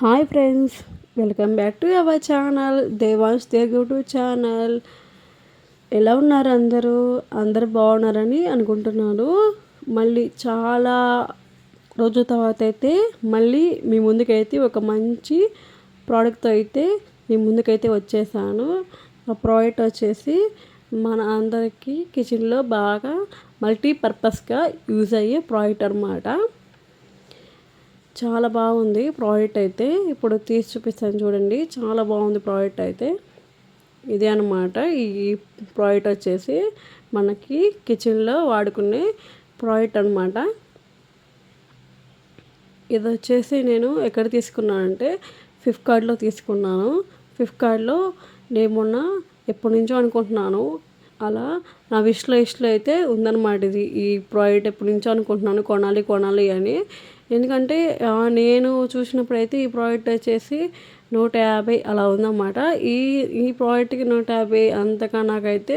Hi friends welcome back to our channel Devans YouTube channel ఎలా ఉన్నారు అందరూ? అందరు బాగున్నారని అనుకుంటున్నాను. మళ్ళీ చాలా రోజుల తర్వాత అయితే మళ్ళీ మీ ముందుకైతే ఒక మంచి ప్రోడక్ట్తో అయితే మీ ముందుకైతే వచ్చేసాను. ఆ ప్రోడక్ట్ వచ్చేసి మన అందరికీ కిచెన్లో బాగా మల్టీపర్పస్గా యూజ్ అయ్యే ప్రోడక్ట్ అనమాట చాలా బాగుంది ప్రోడక్ట్ అయితే. ఇప్పుడు తీసి చూపిస్తాను చూడండి. చాలా బాగుంది ప్రోడక్ట్ అయితే. ఇదే అనమాట ఈ ప్రోడక్ట్ వచ్చేసి మనకి కిచెన్లో వాడుకునే ప్రోడక్ట్ అనమాట ఇది వచ్చేసి నేను ఎక్కడ తీసుకున్నానంటే ఫ్లిప్కార్ట్లో తీసుకున్నాను. ఫ్లిప్కార్ట్లో నేను మొన్న ఎప్పటి నుంచో అనుకుంటున్నాను. అలా నా విష్లో ఇష్లో అయితే ఉందన్నమాట ఇది. ఈ ప్రోడక్ట్ ఎప్పటి నుంచో అనుకుంటున్నాను. కొనాలి కొనాలి అని. ఎందుకంటే నేను చూసినప్పుడు అయితే ఈ ప్రోడక్ట్ వచ్చేసి నూట యాభై అలా ఉందన్నమాట. ఈ ఈ ప్రోడక్ట్కి నూట యాభై అంతగా నాకైతే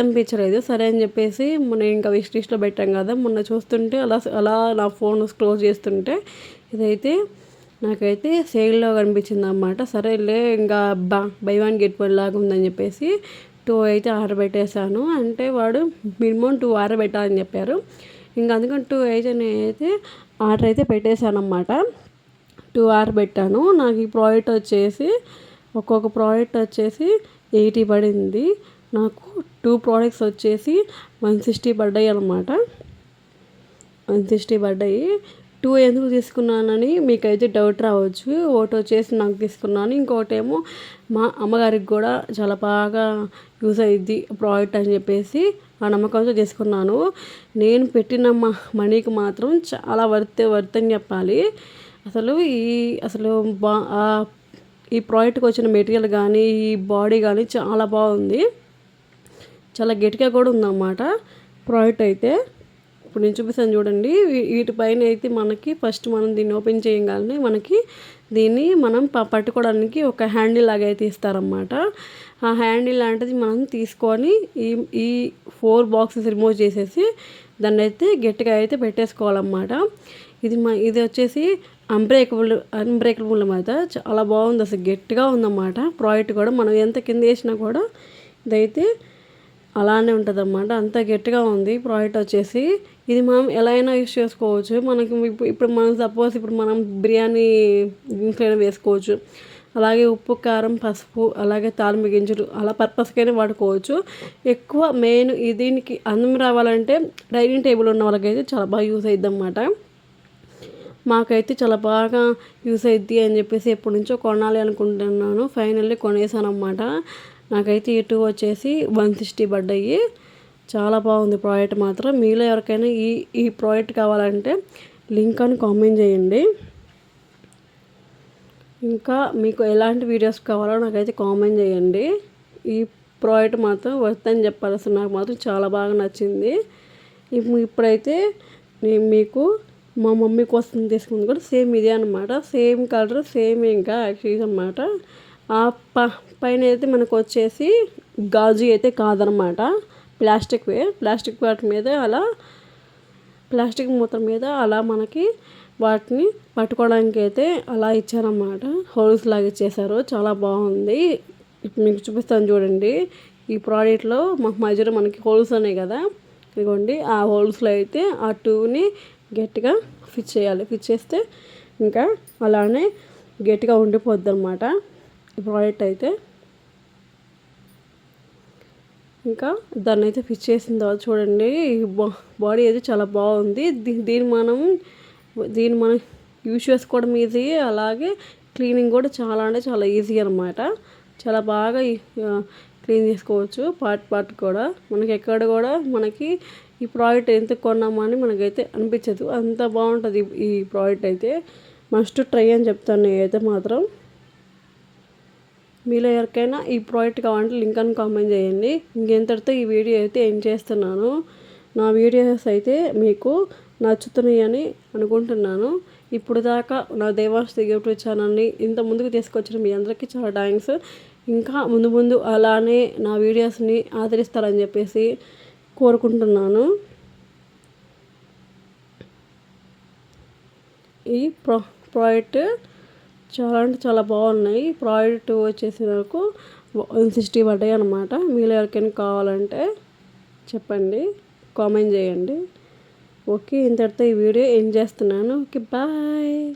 అనిపించలేదు సరే అని చెప్పేసి మొన్న ఇంకా విష్ లిస్ట్లో పెట్టాం కదా మొన్న చూస్తుంటే అలా అలా నా ఫోన్ క్లోజ్ చేస్తుంటే ఇదైతే నాకైతే సేల్లో కనిపించింది అనమాట సరేలే ఇంకా బా బై వన్ గెట్ వన్ లాగా ఉందని చెప్పేసి టూ అయితే ఆర్డర్ పెట్టేశాను అంటే వాడు మినిమం టూ ఆర్డర్ పెట్టాలని చెప్పారు. ఇంకా అందుకని టూ అయితే ఆర్డర్ అయితే పెట్టేశాను అనమాట టూ ఆర్డర్ పెట్టాను. నాకు ఈ ప్రోడక్ట్ వచ్చేసి ఒక్కొక్క ప్రోడక్ట్ వచ్చేసి ఎయిటీ పడింది. నాకు టూ ప్రోడక్ట్స్ వచ్చేసి వన్ సిక్స్టీ పడ్డాయి అనమాట వన్ సిక్స్టీ పడ్డాయి. టూ ఎందుకు తీసుకున్నానని మీకైతే డౌట్ రావచ్చు. ఒకటి వచ్చేసి నాకు తీసుకున్నాను. ఇంకోటి ఏమో మా అమ్మగారికి కూడా చాలా బాగా యూజ్ అయ్యిద్ది ప్రోడక్ట్ అని చెప్పేసి ఆ నమ్మకంతో తీసుకున్నాను. నేను పెట్టిన మనీకి మాత్రం చాలా వర్త్ వర్త్ అని చెప్పాలి. అసలు ఈ అసలు బా ఈ ప్రోడక్ట్కి వచ్చిన మెటీరియల్ కానీ ఈ బాడీ కానీ చాలా బాగుంది. చాలా గట్టిగా కూడా ఉందన్నమాట ప్రోడక్ట్ అయితే. ఇప్పుడు నేను చూపిస్తాను చూడండి. వీటిపైన అయితే మనకి ఫస్ట్ మనం దీన్ని ఓపెన్ చేయగానే మనకి దీన్ని మనం పట్టుకోవడానికి ఒక హ్యాండిల్ లాగా అయితే ఇస్తారన్నమాట. ఆ హ్యాండిల్ లాంటిది మనం తీసుకొని ఈ ఈ ఫోర్ బాక్సెస్ రిమూవ్ చేసేసి దాన్ని అయితే గట్టిగా అయితే పెట్టేసుకోవాలన్నమాట. ఇది మా ఇది వచ్చేసి అంబ్రేకబుల్ అన్బ్రేకబుల్ మీద చాలా బాగుంది అసలు గట్టిగా ఉందన్నమాట. ప్రోడక్ట్ కూడా మనం ఎంత కింద వేసినా కూడా ఇదైతే అలానే ఉంటుంది అన్నమాట అంత గట్టిగా ఉంది. ప్రోడక్ట్ వచ్చేసి ఇది మనం ఎలా అయినా యూస్ చేసుకోవచ్చు. మనకి ఇప్పుడు మనం సపోజ్ ఇప్పుడు మనం బిర్యానీ దీంట్లో వేసుకోవచ్చు. అలాగే ఉప్పు కారం పసుపు అలాగే తాలింపు గింజలు అలా పర్పస్కైనా వాడుకోవచ్చు. ఎక్కువ మెయిన్ దీనికి అందం రావాలంటే డైనింగ్ టేబుల్ ఉన్న వాళ్ళకైతే చాలా బాగా యూస్ అవుతుంది అన్నమాట మాకైతే చాలా బాగా యూస్ అవుద్ది అని చెప్పేసి ఎప్పటి నుంచో కొనాలి అనుకుంటున్నాను. ఫైనల్లీ కొనేసాను అనమాట నాకైతే ఈ టూ వచ్చేసి వన్ సిక్స్టీ పడ్డాయి. చాలా బాగుంది ప్రోడక్ట్ మాత్రం. మీలో ఎవరికైనా ఈ ఈ ప్రోడక్ట్ కావాలంటే లింక్ అని కామెంట్ చేయండి. ఇంకా మీకు ఎలాంటి వీడియోస్ కావాలో నాకైతే కామెంట్ చేయండి. ఈ ప్రోడక్ట్ మాత్రం వర్త్ అని చెప్పాల్సి నాకు మాత్రం చాలా బాగా నచ్చింది. ఇప్పుడైతే నేను మీకు మా మమ్మీ కోసం తీసుకుంది కూడా సేమ్ ఇదే అనమాట సేమ్ కలర్ సేమ్ ఇంకా యాక్చువల్గా అనమాట ఆ ప పైన అయితే మనకు వచ్చేసి గాజు అయితే కాదనమాట. ప్లాస్టిక్వే ప్లాస్టిక్ వాటి మీద అలా ప్లాస్టిక్ మూత మీద అలా మనకి వాటిని పట్టుకోవడానికి అయితే అలా ఇచ్చారన్నమాట హోల్స్ లాగా ఇచ్చేసారు చాలా బాగుంది. ఇప్పుడు మీకు చూపిస్తాను చూడండి. ఈ ప్రోడక్ట్లో మధ్యలో మనకి హోల్స్ ఉన్నాయి కదా. ఇదిగోండి. ఆ హోల్స్లో అయితే ఆ టూని గట్టిగా ఫిట్ చేయాలి. ఫిట్ చేస్తే ఇంకా అలానే గట్టిగా ఉండిపోద్ది అనమాట ఈ ప్రోడక్ట్ అయితే ఇంకా దాన్ని అయితే ఫిట్ చేసిన తర్వాత చూడండి బాడీ అయితే చాలా బాగుంది. దీన్ని మనం దీన్ని మనం యూజ్ చేసుకోవడం ఈజీ అలాగే క్లీనింగ్ కూడా చాలా అంటే చాలా ఈజీ అనమాట చాలా బాగా క్లీన్ చేసుకోవచ్చు పార్ట్ పార్ట్ కూడా. మనకి ఎక్కడ కూడా మనకి ఈ ప్రోడక్ట్ ఎంత కొన్నామని మనకైతే అనిపించదు. అంత బాగుంటుంది ఈ ప్రోడక్ట్ అయితే. మస్ట్ ట్రై అని చెప్తాను నేనైతే మాత్రం. మీలో ఎవరికైనా ఈ ప్రోడక్ట్ కావాలంటే లింక్ అని కామెంట్ చేయండి. ఇంకెంతటితో ఈ వీడియో అయితే ఏం చేస్తున్నాను. నా వీడియోస్ అయితే మీకు నచ్చుతున్నాయని అనుకుంటున్నాను. ఇప్పుడు దాకా నా దేవాస్ యూట్యూబ్ ఛానల్ని ఇంత ముందుకు తీసుకొచ్చిన మీ అందరికీ చాలా థ్యాంక్స్. ఇంకా ముందు ముందు అలానే నా వీడియోస్ని ఆదరిస్తారని చెప్పేసి కోరుకుంటున్నాను. ఈ ప్రో ప్రోడక్ట్ చాలా అంటే చాలా బాగున్నాయి. ప్రోడక్ట్ వచ్చేసి నాకు వన్ సిక్స్టీ పడ్డాయి అనమాట మీలో ఎవరికైనా కావాలంటే చెప్పండి. కామెంట్ చేయండి. ఓకే ఇంతటితో ఈ వీడియో ఏం చేస్తున్నాను. Okay bye.